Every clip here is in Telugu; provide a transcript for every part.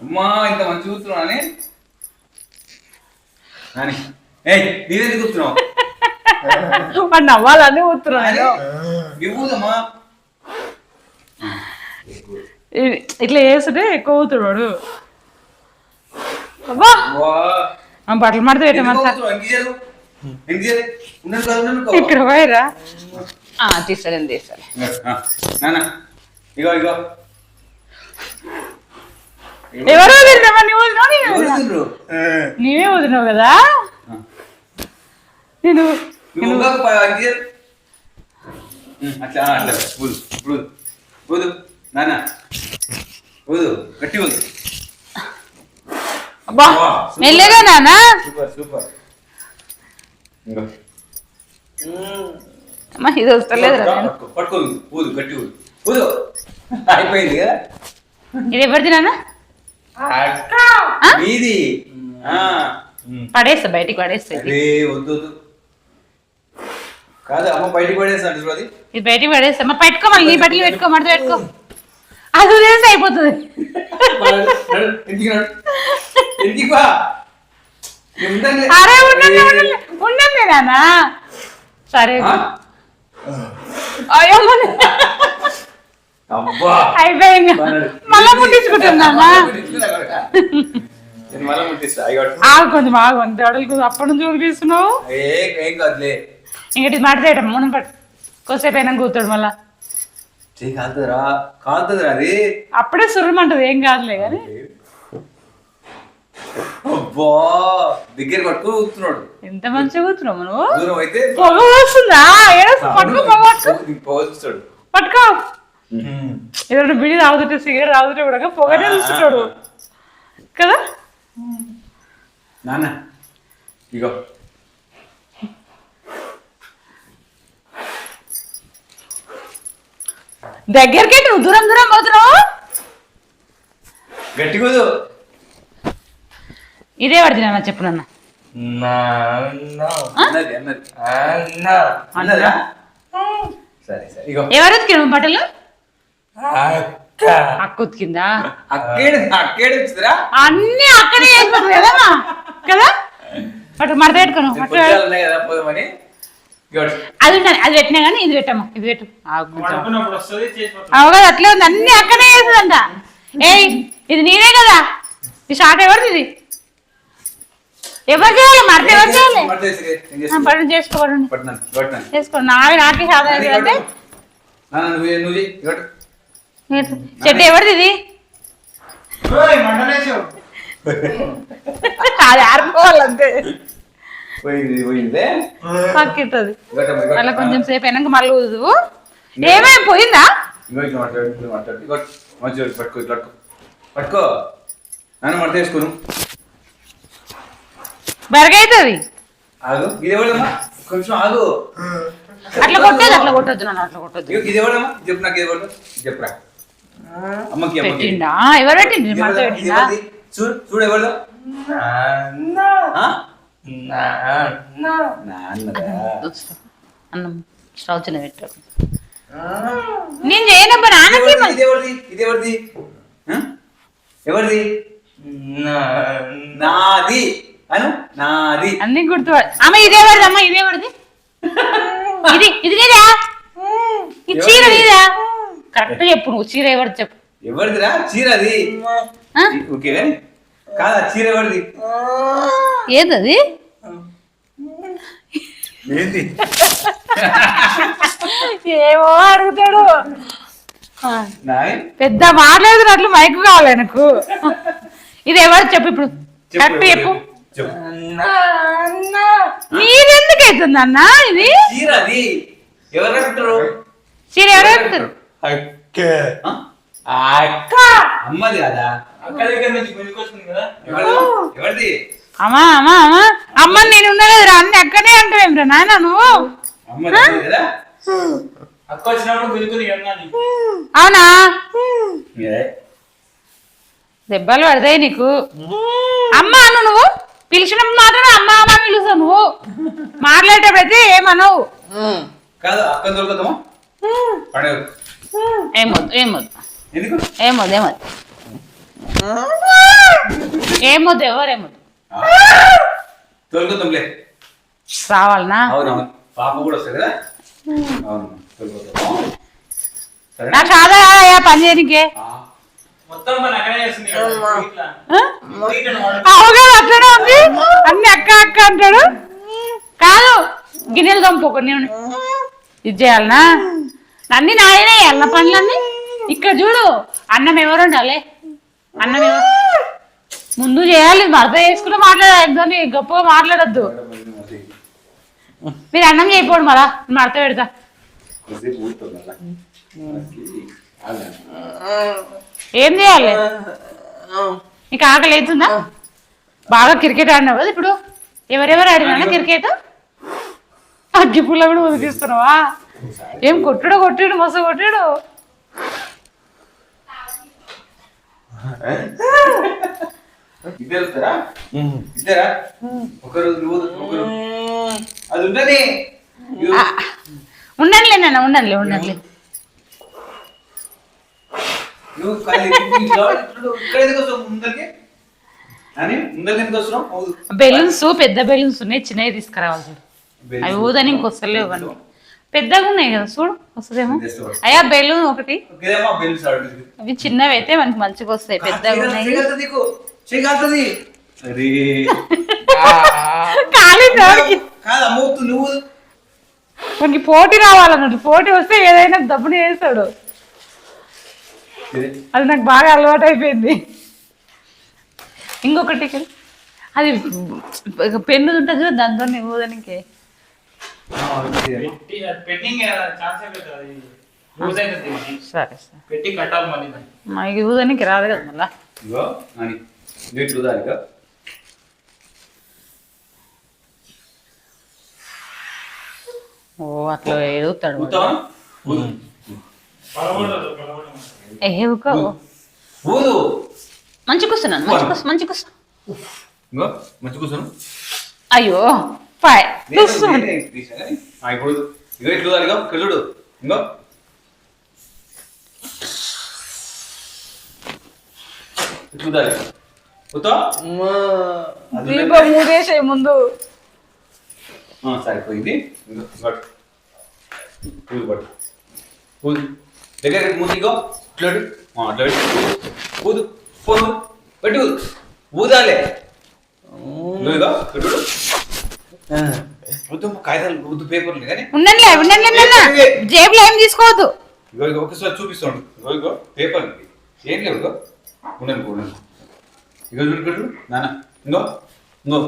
అమ్మా ఇంత మంచి కూర్చున్నావు అని నాని. ఏయ్ నీవెందుకు కూర్చున్నావు? వాడు నవ్వాలని కూతున్నాను ఇవ్వదమ్మా. ఇట్లా చేస్తుంటే ఎక్కువ కూతుడు అబ్బా! వా ఆ బట్టలు మడత కూర్చున్నావు? ఇక్కడ పోయిరా. ఆ, నాన్న ఇగో ఇగో. ఎవరు వదిలినావా? నువ్వు వదిలినావా? నీవే వదిలినావు కదా. నేను అట్లా అట్లా. ఊదు ఊదు. ఊదు నాన్న. ఊదు గట్టి ఊదు అబ్బా మెల్లగా నానా సూపర్ సూపర్. ఇంకో. అమ్మా ఇది వస్తలేదు. పట్టుకో, పట్టుకో ఊదు గట్టి ఊదు ఊదు అయిపోయింది కదా? ఇది ఎవరిది నాన్న? మీది. ఆ. పడేస్తా బయటికి పడేస్తా వద్దు కాదు అమ్మ బయటికి అది. ఇది బయటికి పడేస్తా అమ్మా పెట్టుకో మళ్ళీ నీ బట్టలు పెట్టుకో మడత పెట్టుకో. అది వదిలేసి అయిపోతుంది. నేను. అరే ఉండండి ఉండండి ఉండండి నాన్న. సరే? అయ్యో అయిపోయింది. మళ్ళా ఆగు కొంచెం ఆగు అంతే అడుగు అప్పటి నుంచి చూపిస్తున్నావు ఇంకటి మాట్లాడటం మనం పట్టు. అయినా అప్పుడే సుర్రమంటది ఏం కాదులే కానీ. అబ్బా! దగ్గర పట్టుకుని ఊతున్నాడు ఎంత మంచిగా కూతున్నావు నువ్వు? దూరం అయితే పొగ వస్తుందా పట్టుకో. పట్టుకో. ఏదైనా బిడి తాగుతుంటే సిగరెట్ తాగుతుంటే కూడా పొగనే చూస్తున్నాడు కదా? నాన్న ఇగో. దగ్గరికి నువ్వు దూరం దూరం పోతున్నావు? గట్టి కూదు ఇదే పడుతున్నా చెప్పు నాన్న. ఎవరు బట్టలు? అక్క. ఉతికిందా అక్కేడు అక్కేడు వచ్చిందిరా. అన్ని అక్కడే వేసిపోతుంది కదమ్మా కదా? పట్టు మడత పెట్టుకోను. ఉన్నాయి కదా పోదామని. అది ఉండాలి. అది పెట్టినా కానీ ఇది పెట్టమ్మా. ఇది పెట్టు. అట్లే ఉంది. అన్ని అక్కడే వేస్తుందంట ఏయ్ ఇది నీదే కదా? ఈ షార్ట్ ఎవరిది ఇది? ఎవరు చేయాలి? మడత ఎవరు చేయాలి? చేసుకుంటా. పడండి చేసుకోండి నావి నాకే సాధన అంటే చెట్టు ఎవరిది ఇది? అది పక్కిస్తుంది. అలా కొంచెం సేపు అయినాక మళ్ళీ ఊదువు. ఏమేమి పోయిందా? పట్టుకో ఇట్లా పట్టుకో. పట్టుకో. నాన్న మడత వేసుకోను. బెరగైతుంది. ఆగు. ఇది ఎవడమ్మా? కొంచెం ఆగు. అట్లా కొట్టేది అట్లా కొట్టొద్దు నాన్న అట్లా కొట్టొద్దు. ఇది ఎవడమ్మా? చెప్పు నాకు ఇది ఎవడు చెప్పురా. అమ్మకి అమ్మకి. పెట్టిండా? ఎవరు పెట్టిండు? ఇది పెట్టిండా? చూడు అన్నం. స్టవ్ చిన్న నేను చేయనబ్బా నాన్నకి ఎవరిది? నాది. అను? నాది. అన్ని గుర్తు అమ్మ ఇదే పడది అమ్మ ఇదే పడది ఇది ఇది నీదా? ఈ చీర నీదా? కరెక్ట్ చెప్పు నువ్వు. చీర ఎవరు చెప్పు. ఎవరిదిరా? చీర అది? ఓకే కాదా? చీర ఎవరిది? ఏదది? ఏంటి ఏమో అడుగుతాడు. పెద్ద మాట్లాడుతున్నట్లు మైకు కావాలి నాకు ఇది ఎవరు చెప్పు ఇప్పుడు. చెప్పు కరెక్ట్ చెప్పు మీరెందుకు అవుతుంది అన్న. ఇది? ఎవరు కట్టుతారు అక్క. అమ్మది కదా. అక్క దగ్గర నుంచి గుంజుకొస్తుంది కదా. ఎవరిది? ఎవరిది? అమ్మా అమ్మా అమ్మా. అమ్మ నేను ఉన్నా అన్ని అక్కడే అంటావేమిరా నాయన నువ్వు? అక్క వచ్చినప్పుడు గుంజుకుంది అవునా? దెబ్బలు పడతాయి నీకు. అమ్మ అను నువ్వు. పిలిచినప్పుడు మాత్రమే అమ్మ అమ్మ పిలుస్తావు నువ్వు. మాట్లాడేటప్పుడు అయితే ఏమనవు. కాదు అక్క దొరుకుతామా ఏమొద్దు ఏమొద్దు. ఏమొద్దు ఏమొద్దు. ఏమొద్దు ఎవరేమొద్దు తొలుగుతాంలే రావాలనా? అవునవును. పాప కూడా వస్తుంది కదా? అవును పని చేయనికే. అవుగా అట్లనే ఉంది? అన్ని అక్క అక్క అంటాడు? కాదు గిన్నెలు దొంపకు నేను ఇది చేయాలనా? అన్ని నాయనే వేయాలనా పనులన్నీ. ఇక్కడ చూడు అన్నం ఎవరు ఉండాలి? అన్నం ఎవరు? ముందు చేయాలి భర్త చేసుకుంటే మాట్లాడద్దని గొప్పగా మాట్లాడద్దు. మీరు అన్నం చేయకపోడు మరా? మడత పెడతా. ఏం చేయాలి? నీకు ఆకలి అవుతుందా? బాగా క్రికెట్ ఆడినావు కదా ఇప్పుడు. ఎవరెవరు ఆడినా క్రికెట్? అగ్గిపుల్ల కూడా ఉదికిస్తున్నావా ఏం కొట్టుడు కొట్టాడు మస్తు కొట్టాడు? ఇద్దరు వస్తారా? ఇద్దరా? ఒకరు నువ్వు ఒకరు. అది ఉండని. ఇదిగో. ఆ, ఉండండిలే నాన్న ఉండండిలే ఉండండిలే నువ్వు కాదు, ఇంట్లో ఇప్పుడు ఇక్కడ ఎందుకు వస్తావు ముందరికి. అని ముందరికి ఎందుకు వస్తున్నావు? అవును. బెలూన్స్ పెద్ద బెలూన్స్ ఉన్నాయి చిన్నవి తీసుకురావాలి అవి ఊదని ఇంకొస్తలేవు అని పెద్దగా ఉన్నాయి కదా చూడు వస్తుందేమో. అయ్యా బెలూన్ ఒకటి. అవి చిన్నవి అయితే మనకి మంచిగా వస్తాయి పెద్దగా ఉన్నాయి. మనకి పోటీ రావాలన్నట్టు పోటీ వస్తే ఏదైనా దబ్బుని చేస్తాడు ఇది. అది నాకు బాగా అలవాటు అయిపోయింది ఇంకొకటి. అది పెన్ను ఉంటుంది చూడు దాంతో ఊదనికి. సరే సరే. పెట్టి కట్టాలి మళ్ళీ దాన్ని. మనకి ఊదనికి రాదు కదా మళ్ళా? ఇగో అని నీట్ చూడాలి ఇక ఓ అట్లా ఎదుగుతాడు. ఏ ఊదు మంచి కూర్చున్నాను మంచి కూర్చో మంచి కూర్చో. మంచి కూర్చోను. అయ్యో. నేను- కూర్చోండి ఇప్పుడు ఇగో ఇట్లు ఇంకో. దీపం మూడేసే ముందు. ఆ, సరిపోయింది. ఇంకో పట్టు పూలు పట్టు. పూలు దగ్గర ముందు ఇగో. ఇట్లా పెట్టు. ఆ, అట్లా పెట్టు. ఊదు పోదు పెట్టు. ఊదాలే. ఇగో. చూడు. వద్దు కాగితాలు వద్దు పేపర్లు కానీ ఉండండి ఉండండి ఉండండి. జేబులో ఏం తీసుకోవద్దు. ఇగో ఇగో ఒకసారి చూపిస్తాడు ఇగో ఇగో పేపర్ ఏం లేవు ఇగో. ఉండండి ఉండండి. ఇగో చూడు నాన్న ఇంగో ఇంగో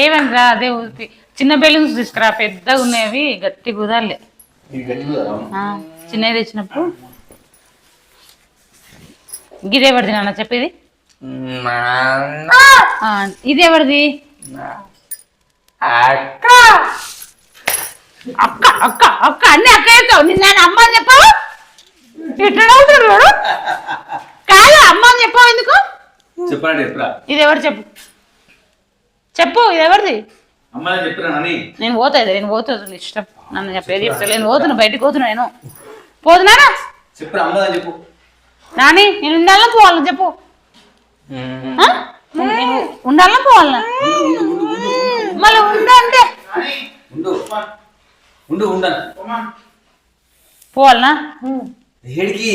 ఏమనరా అదే ఊపి చిన్న బెలూన్స్ తీసుకురా పెద్దగా ఉన్నాయి గట్టి కుదాలే. చిన్నవి తెచ్చినప్పుడు. గిదే పడిది నాన్న చెప్పేది? ఇది ఎవరిది? అక్క. అక్క అక్క అక్క అన్ని అక్క చెప్తావు నిన్న అమ్మ అని చెప్పావు? ఎట్లా అవుతాడు వాడు? కాదు అమ్మ అని చెప్పావు ఎందుకు? చెప్పండి ఇది ఎవరు చెప్పు? చెప్పు ఇది ఎవరిది? నేను. పోతా ఇది నేను పోతుంది ఇష్టం. నన్ను చెప్పేది చెప్తా. నేను పోతున్నా బయటికి పోతున్నా నేను. పోతున్నానా? చెప్పు. నాని నేను ఉండాలని పోవాలని చెప్పు. ఉండాలని పోవాలనా మళ్ళీ ఉండు అంటే? ఉండు. ఉండు ఉండను పోమా. పోవాలనా? ఏడికి?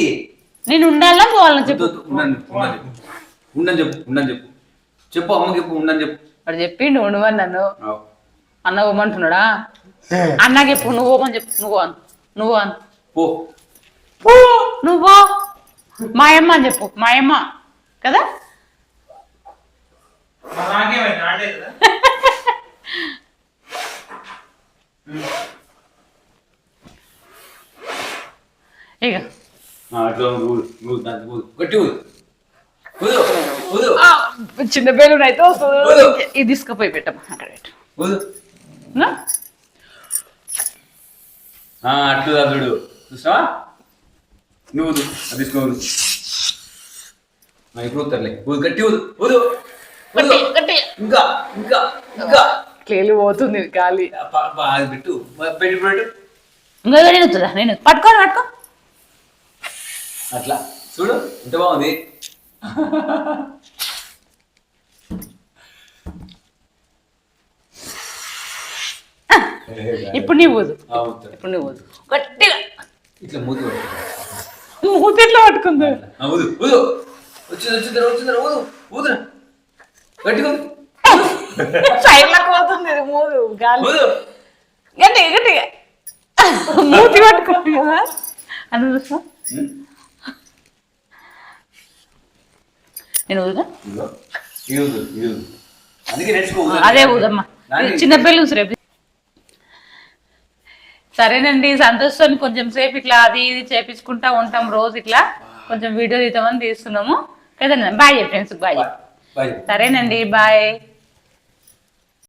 నేను ఉండాలని పోవాలని చెప్పు? ఉండను ఉండని చెప్పు ఉండని చెప్పు. చెప్పు అమ్మకి చెప్పు ఉండని చెప్పు. వాడు చెప్పిండు ఉండవని నన్ను. అన్న పోమంటున్నాడా? అన్నకి చెప్పు నువ్వు పోమని చెప్పు నువ్వు అను నువ్వు అను పో. పో! నువ్వు పో. మా అమ్మ అని చెప్పు మా అమ్మ. కదా మరి నాకేమైంది ఆడే కదా ఇక చిన్న బెలూన్ అయితే. ఇది తీసుకుపోయి పెట్టమ్మా అక్కడ పెట్టు. ఊదు. నా? ఆ, అట్లా చూడు. చూసావా నువ్వు అది ఆ, ఇప్పుడు గట్టి ఊదు. ఊదు. ఇంకా ఇంకా ఇంకా. కేలి పోతుంది గాలి. పెట్టు. పెట్టు పెట్టు. ఇంకా నేను వస్తుందా నేను పట్టుకోని పట్టుకో అట్లా. చూడు ఎంత బాగుంది. ఇప్పుడు నీ ఊదుతా. ఇప్పుడు నీ ఊదు. గట్టిగా. ఇట్లా మూతి. మూతి ఎట్లా పట్టుకుంది? వచ్చింది వచ్చింది వచ్చింది ఊదు ఊదురా గట్టిగా ఊదు. సైడ్లకు పోతుంది ఇది గాలి. గట్టిగా మూతి పట్టుకుంది కదా. అని చూసా ఉమ్. నేను ఊదా ఇదిగో. ఇది ఊదు ఇది ఊదు. అందుకే నేర్చుకో ఊదు. అదే ఊదమ్మా. నాని. చిన్న పిల్లలు రేపు. సరేనండి సంతోషాన్ని కొంచెం సేపు ఇట్లా అది ఇది చేపించుకుంటా ఉంటాం రోజు ఇట్లా. కొంచెం వీడియో తీద్దామని తీస్తున్నాము. కదండి? Bye friends bye. బాయ్. సరేనండి బాయ్